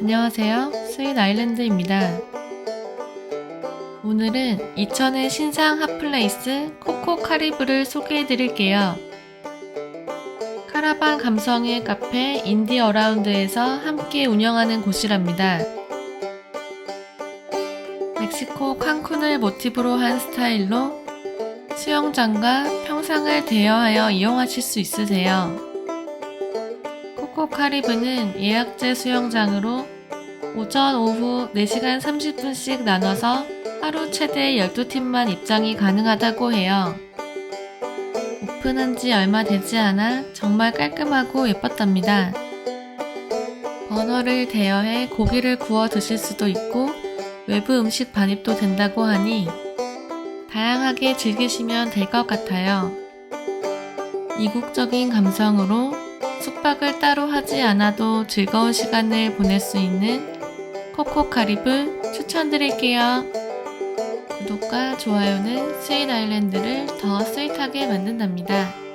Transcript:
안녕하세요. 스윗 아일랜드입니다. 오늘은 이천의 신상 핫플레이스 코코 카리브를 소개해 드릴게요. 카라반 감성의 카페 인디 어라운드에서 함께 운영하는 곳이랍니다. 멕시코 칸쿤을 모티브로 한 스타일로 수영장과 평상을 대여하여 이용하실 수 있으세요. 코코 카리브는 예약제 수영장으로 오전, 오후 4시간 30분씩 나눠서 하루 최대 12팀만 입장이 가능하다고 해요. 오픈한 지 얼마 되지 않아 정말 깔끔하고 예뻤답니다. 버너를 대여해 고기를 구워 드실 수도 있고 외부 음식 반입도 된다고 하니 다양하게 즐기시면 될 것 같아요. 이국적인 감성으로 숙박을 따로 하지 않아도 즐거운 시간을 보낼 수 있는 코코 카리브 추천드릴게요. 구독과 좋아요는 스윗 아일랜드를 더 스윗하게 만든답니다.